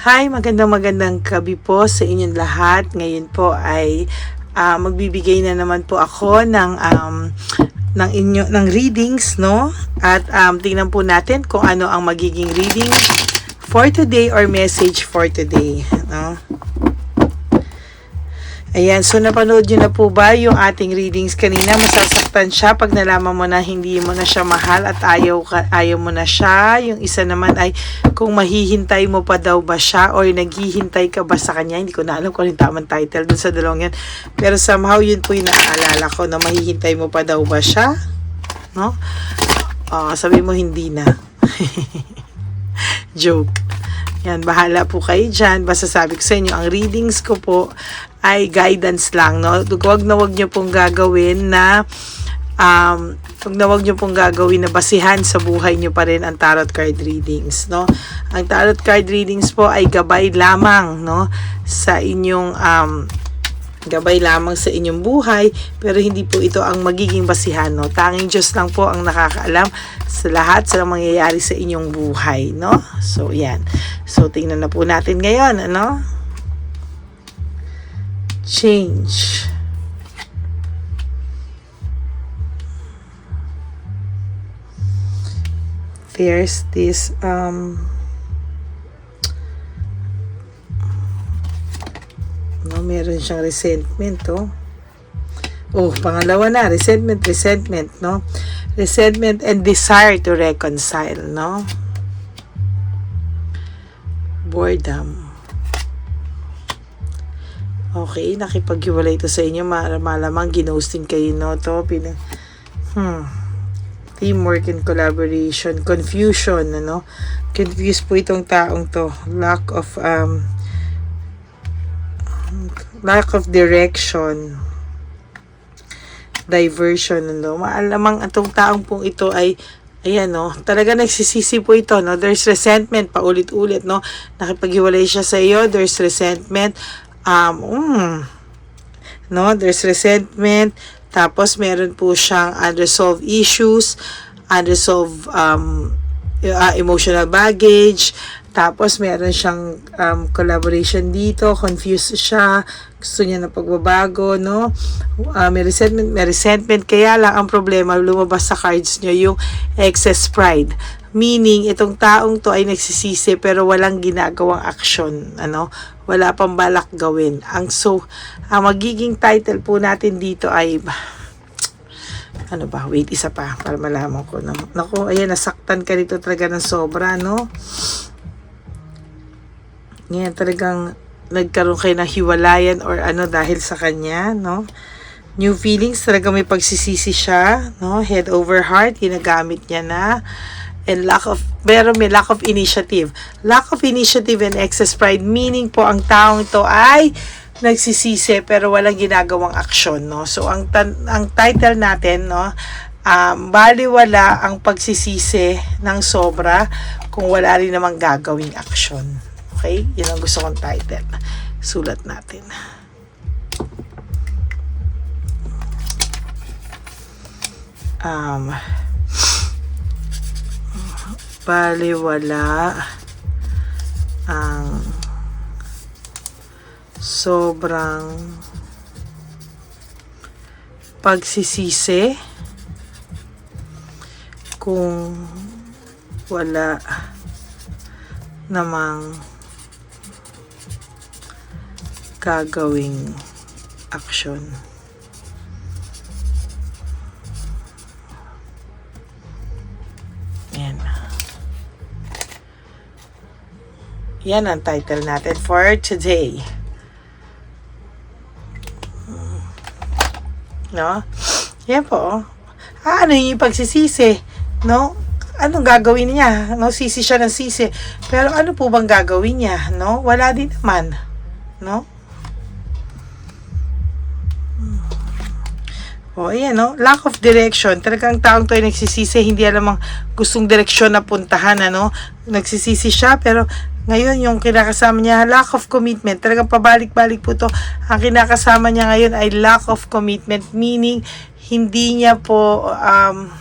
Hi, magandang magandang gabi po sa inyong lahat. Ngayon po ay ah, magbibigay na naman po ako ng um, ng inyo ng readings, no? At um, tingnan po natin kung ano ang magiging reading for today or message for today, no? Ayan, so napanood nyo na po ba yung ating readings kanina? Masasaktan siya pag nalaman mo na hindi mo na siya mahal at ayaw, ka, ayaw mo na siya. Yung isa naman ay kung mahihintay mo pa daw ba siya or naghihintay ka ba sa kanya. Hindi ko na alam kung ano yung tamang title dun sa dalawang yan. Pero somehow yun po yung naaalala ko na mahihintay mo pa daw ba siya. No? Ah, sabi mo hindi na. Joke. Yan, bahala po kayo dyan. Basta sabi ko sa inyo, ang readings ko po ay guidance lang, no? Huwag na huwag nyo pong gagawin na um, huwag na huwag nyo pong gagawin na basihan sa buhay nyo pa rin ang tarot card readings, no? Ang tarot card readings po ay gabay lamang, no? Sa inyong um, gabay lamang sa inyong buhay, pero hindi po ito ang magiging basihan, no? Tanging Diyos lang po ang nakakaalam sa lahat sa mangyayari sa inyong buhay, no? So, yan. So, tingnan na po natin ngayon, ano? Change. There's this, um, no, meron siyang resentment, oh. Oh, pangalawa na, resentment, resentment, no? Resentment and desire to reconcile, no? Boredom. Okay, nakipaghiwalay ito sa inyo. Ma- Malamang ginosting kayo, no? To, pina- hmm. Teamwork and collaboration. Confusion, ano? Confused po itong taong to. Lack of, um, lack of direction. Diversion ano? Maalamang atong taong pong ito ay ayan no? Talaga nagsisisi po ito no? There's resentment paulit-ulit no? Nakipaghiwalay siya sa iyo. There's resentment. Um mm, no? There's resentment tapos meron po siyang unresolved issues unresolved um uh, emotional baggage tapos meron siyang um, collaboration dito, confused siya, gusto niya na pagbabago, no? Uh, may resentment, may resentment, kaya lang ang problema, lumabas sa cards niyo yung excess pride. Meaning, itong taong to ay nagsisisi pero walang ginagawang action, ano? Wala pang balak gawin. Ang so, ang magiging title po natin dito ay ano ba, wait, isa pa para malaman ko. No? Naku, ayan, nasaktan ka dito talaga ng sobra, no? Ngayon talagang nagkaroon kayo ng hiwalayan or ano dahil sa kanya, no? New feelings, talaga may pagsisisi siya, no? Head over heart, ginagamit niya na. And lack of, pero may lack of initiative. Lack of initiative and excess pride, meaning po ang taong ito ay nagsisisi pero walang ginagawang aksyon, no? So, ang, ang title natin, no? Um, baliwala ang pagsisisi ng sobra kung wala rin namang gagawing aksyon. Okay? Yun ang gusto kong title. Sulat natin. Um, baliwala ang sobrang pagsisisi kung wala namang gagawing aksyon. Yan ang title natin for today. No? Yan po. Ah, ano yung pagsisisi? No? Anong gagawin niya? No, sisi siya ng sisi. Pero ano po bang gagawin niya? No? Wala din naman. No? O, oh, ayan, no? Lack of direction. Talagang taong to ay nagsisisi, hindi alam ang gustong direksyon na puntahan, ano? Nagsisisi siya, pero ngayon yung kinakasama niya, lack of commitment. Talagang pabalik-balik po to. Ang kinakasama niya ngayon ay lack of commitment, meaning hindi niya po, um,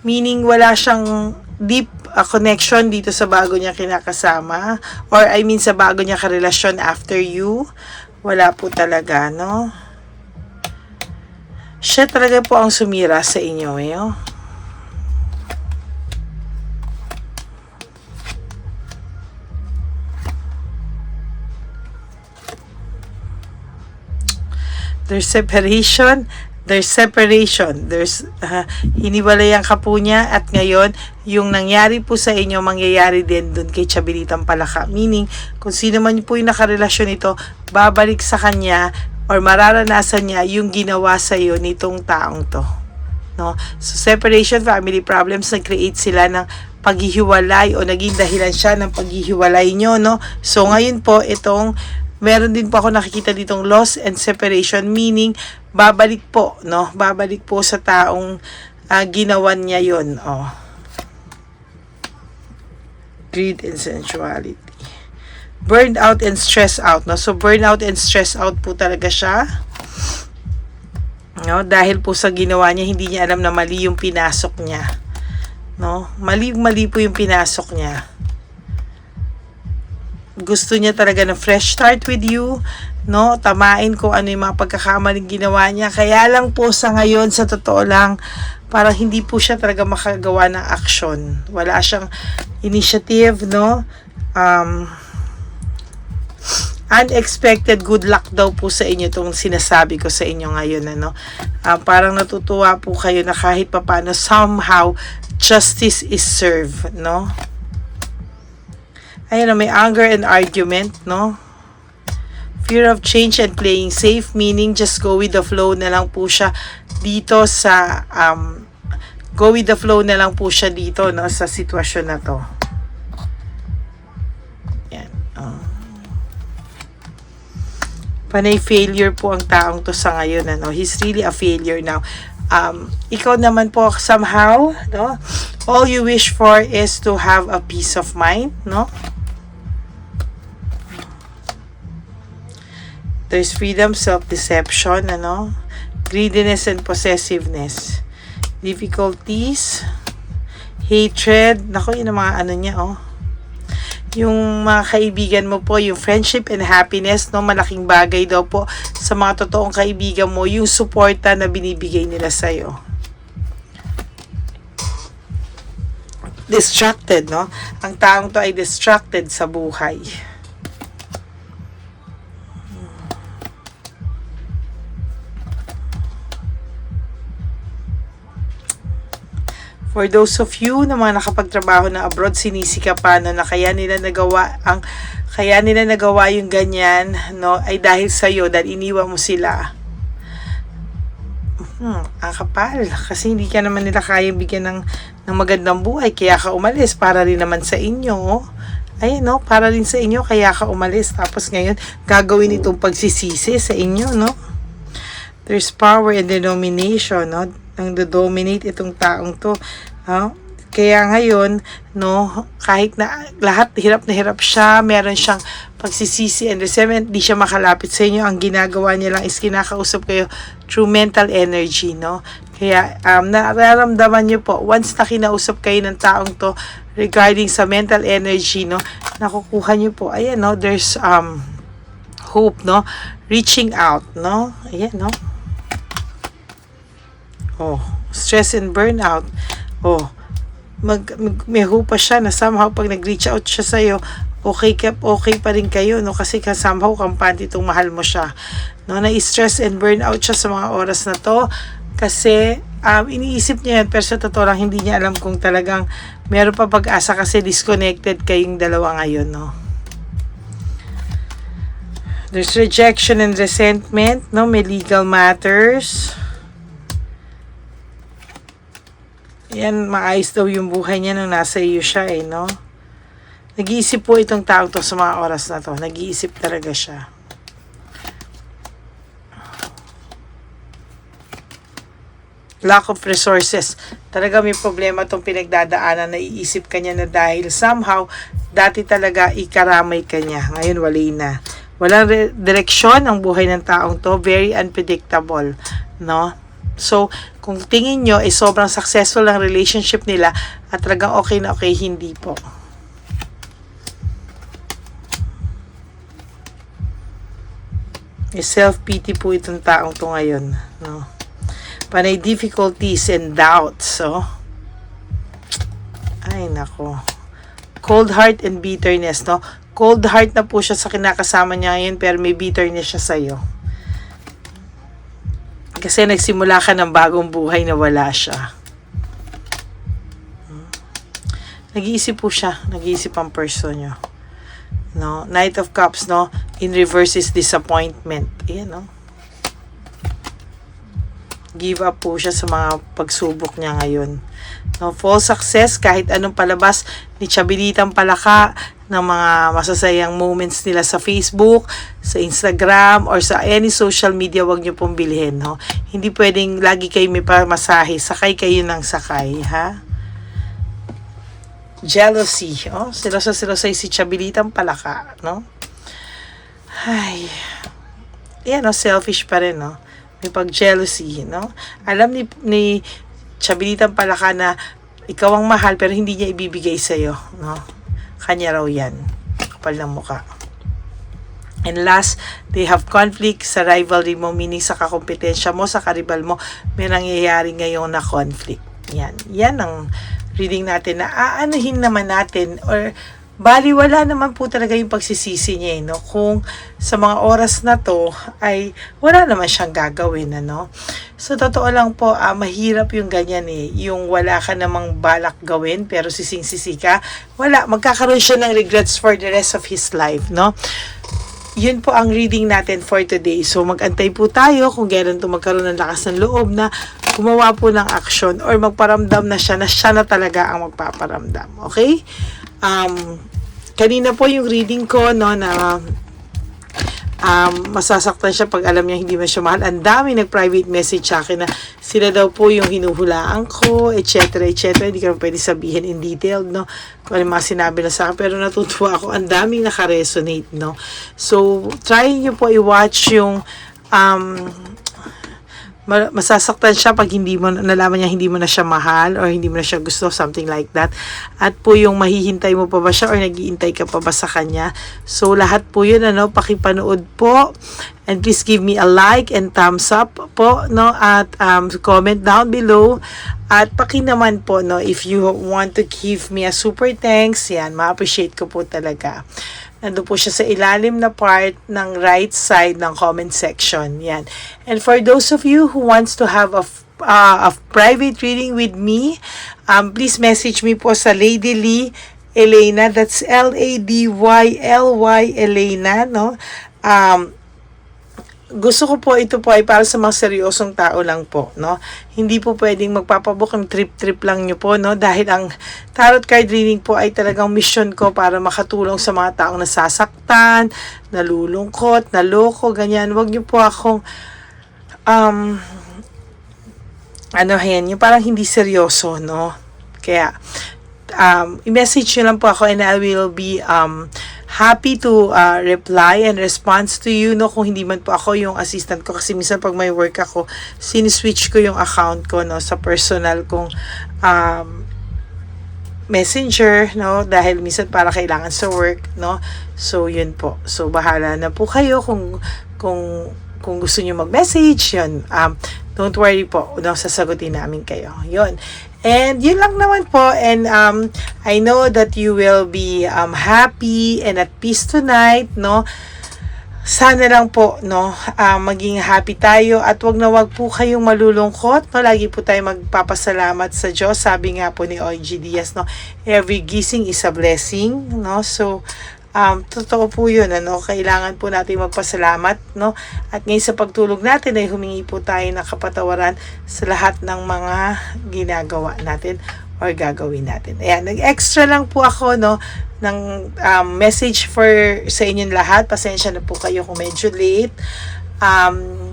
meaning wala siyang deep a connection dito sa bago niya kinakasama or I mean sa bago niya karelasyon after you. Wala po talaga, no? Siya talaga po ang sumira sa inyo, eh, There's separation. There's separation. There's uh, hiniwalayan ka po niya at ngayon yung nangyari po sa inyo mangyayari din dun kay Chabilitang Palaka. Meaning, kung sino man po yung nakarelasyon nito, babalik sa kanya or mararanasan niya yung ginawa sa iyo nitong taong to. No? So, separation, family problems, nag-create sila ng paghihiwalay o naging dahilan siya ng paghihiwalay nyo, no? So, ngayon po, itong meron din po ako nakikita ditong loss and separation meaning babalik po no? Babalik po sa taong uh, ginawan niya yon oh. Greed and sensuality. Burned out and stressed out no? So burned out and stressed out po talaga siya. No? Dahil po sa ginawa niya hindi niya alam na mali yung pinasok niya. No? Mali mali po yung pinasok niya gusto niya talaga ng fresh start with you, no? Tamain ko ano yung mga pagkakamaling ginawa niya. Kaya lang po sa ngayon, sa totoo lang, parang hindi po siya talaga makagawa ng action. Wala siyang initiative, no? Um, unexpected good luck daw po sa inyo itong sinasabi ko sa inyo ngayon ano uh, parang natutuwa po kayo na kahit papano somehow justice is served no Ayan na, may anger and argument, no? Fear of change and playing safe, meaning just go with the flow na lang po siya dito sa, um, go with the flow na lang po siya dito, no? Sa sitwasyon na to. Yan. Oh. Panay failure po ang taong to sa ngayon, ano? He's really a failure now. Um, ikaw naman po somehow, no? All you wish for is to have a peace of mind, no? There's freedom, self-deception, ano? Greediness and possessiveness. Difficulties, hatred, nako yun ang mga ano niya, oh. Yung mga kaibigan mo po, yung friendship and happiness, no, malaking bagay daw po sa mga totoong kaibigan mo, yung suporta na binibigay nila sa'yo. Distracted, no? Ang taong to ay distracted sa buhay. For those of you na mga nakapagtrabaho na abroad, sinisika pa no, na kaya nila nagawa ang kaya nila nagawa yung ganyan, no, ay dahil sa iyo dahil iniwan mo sila. Hmm, ang kapal. Kasi hindi ka naman nila kaya bigyan ng, ng magandang buhay. Kaya ka umalis para rin naman sa inyo. Ayun, no? Para rin sa inyo, kaya ka umalis. Tapos ngayon, gagawin itong pagsisisi sa inyo, no? There's power in denomination, no? Nang dominate itong taong to. No? Kaya ngayon, no, kahit na lahat hirap na hirap siya, meron siyang pagsisisi and resentment, di siya makalapit sa inyo. Ang ginagawa niya lang is kinakausap kayo through mental energy, no? Kaya um, nararamdaman niyo po, once na kinausap kayo ng taong to regarding sa mental energy, no, nakukuha niyo po, ayan, no, there's um, hope, no, reaching out, no, ayan, no, Oh, stress and burnout. Oh, mag, mag may hope pa siya na somehow pag nag-reach out siya sa iyo, okay ka, okay pa rin kayo no kasi ka somehow kampante itong mahal mo siya. No, na-stress and burnout siya sa mga oras na to kasi um, iniisip niya yan pero sa totoo lang hindi niya alam kung talagang meron pa pag-asa kasi disconnected kayong dalawa ngayon, no. There's rejection and resentment, no, may legal matters. Yan, maayos daw yung buhay niya nung nasa iyo siya eh, no? Nag-iisip po itong tao to sa mga oras na to. Nag-iisip talaga siya. Lack of resources. Talaga may problema itong pinagdadaanan. Naiisip kanya na dahil somehow, dati talaga ikaramay kanya. Ngayon, wala na. Walang direksyon ang buhay ng taong to. Very unpredictable. No? So, kung tingin nyo ay sobrang successful ang relationship nila at talagang okay na okay, hindi po. May self-pity po itong taong to ngayon. No? Panay difficulties and doubts. So, ay nako. Cold heart and bitterness. No? Cold heart na po siya sa kinakasama niya ngayon pero may bitterness siya sa'yo. Kasi nagsimula ka ng bagong buhay na wala siya. Nag-iisip po siya. Nag-iisip ang person niyo. No? Knight of Cups, no? In reverse is disappointment. Ayan, no? Give up po siya sa mga pagsubok niya ngayon. No? False success, kahit anong palabas ni Chabilitang Palaka ng mga masasayang moments nila sa Facebook, sa Instagram, or sa any social media, wag niyo pong bilhin, no? Hindi pwedeng lagi kayo may pamasahe. Sakay kayo ng sakay, ha? jealousy. Oh, sila sa sila sa si Chabilitang Palaka, no? Ay. Yan, no? selfish pa rin, no? May pag-jealousy, no? Alam ni, ni Chabilitang Palaka na ikaw ang mahal pero hindi niya ibibigay sa'yo, no? Kanya raw yan. Kapal ng muka. And last, they have conflict sa rivalry mo, meaning sa kakompetensya mo, sa karibal mo, may nangyayari ngayon na conflict. Yan. Yan ang reading natin na aanuhin naman natin or bali wala naman po talaga yung pagsisisi niya eh, no? kung sa mga oras na to ay wala naman siyang gagawin ano so totoo lang po ah, mahirap yung ganyan eh yung wala ka namang balak gawin pero sising-sisi ka wala magkakaroon siya ng regrets for the rest of his life no yun po ang reading natin for today. So, magantay po tayo kung gano'n to magkaroon ng lakas ng loob na gumawa po ng action or magparamdam na siya na siya na talaga ang magpaparamdam. Okay? Um, kanina po yung reading ko, no, na um, masasaktan siya pag alam niya hindi man siya mahal. Ang dami nag-private message sa akin na sila daw po yung hinuhulaan ko, etc. etc. Hindi ko pwede sabihin in detail, no? Kung ano mga sinabi na sa akin. Pero natutuwa ako. Ang daming nakaresonate, no? So, try niyo po i-watch yung um, masasaktan siya pag hindi mo nalaman niya hindi mo na siya mahal or hindi mo na siya gusto something like that. At po yung mahihintay mo pa ba siya or nagiintay ka pa ba sa kanya? So lahat po yun ano pakipanood po. And please give me a like and thumbs up po no? At um, comment down below. At paki naman po no? If you want to give me a super thanks yan ma-appreciate ko po talaga Nandun po siya sa ilalim na part ng right side ng comment section. Yan. And for those of you who wants to have a uh, a private reading with me, um, please message me po sa Lady Lee Elena. That's L-A-D-Y-L-Y Elena, no? Um, gusto ko po ito po ay para sa mga seryosong tao lang po, no? Hindi po pwedeng magpapabook ng trip-trip lang nyo po, no? Dahil ang tarot card reading po ay talagang mission ko para makatulong sa mga taong nasasaktan, nalulungkot, naloko, ganyan. Huwag nyo po akong um, ano yan, yung parang hindi seryoso, no? Kaya, um, i-message nyo lang po ako and I will be um, happy to uh, reply and response to you no kung hindi man po ako yung assistant ko. Kasi minsan pag may work ako siniswitch ko yung account ko no sa personal kong um, messenger no dahil minsan para kailangan sa work no. So yun po. So bahala na po kayo kung kung kung gusto niyo mag-message yun. Um, don't worry po no sasagutin namin kayo. Yun And yun lang naman po. And um, I know that you will be um, happy and at peace tonight, no? Sana lang po, no, uh, maging happy tayo at wag na wag po kayong malulungkot, no? Lagi po tayo magpapasalamat sa Diyos. Sabi nga po ni OG Diaz, no, every gising is a blessing, no? So, um, totoo po yun, ano, kailangan po natin magpasalamat, no, at ngayon sa pagtulog natin ay humingi po tayo ng kapatawaran sa lahat ng mga ginagawa natin or gagawin natin. Ayan, nag-extra lang po ako, no, ng um, message for sa inyong lahat. Pasensya na po kayo kung medyo late. Um,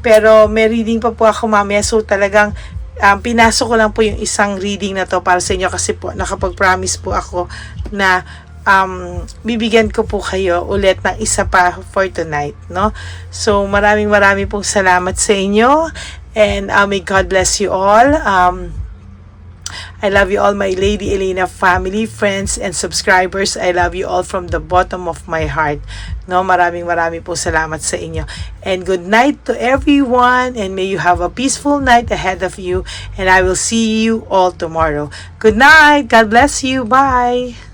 pero may reading pa po ako mamaya, so talagang um, pinasok ko lang po yung isang reading na to para sa inyo kasi po nakapag-promise po ako na um, bibigyan ko po kayo ulit ng isa pa for tonight, no? So, maraming maraming pong salamat sa inyo and uh, may God bless you all. Um, I love you all, my Lady Elena family, friends, and subscribers. I love you all from the bottom of my heart. No, maraming maraming po salamat sa inyo. And good night to everyone and may you have a peaceful night ahead of you and I will see you all tomorrow. Good night. God bless you. Bye.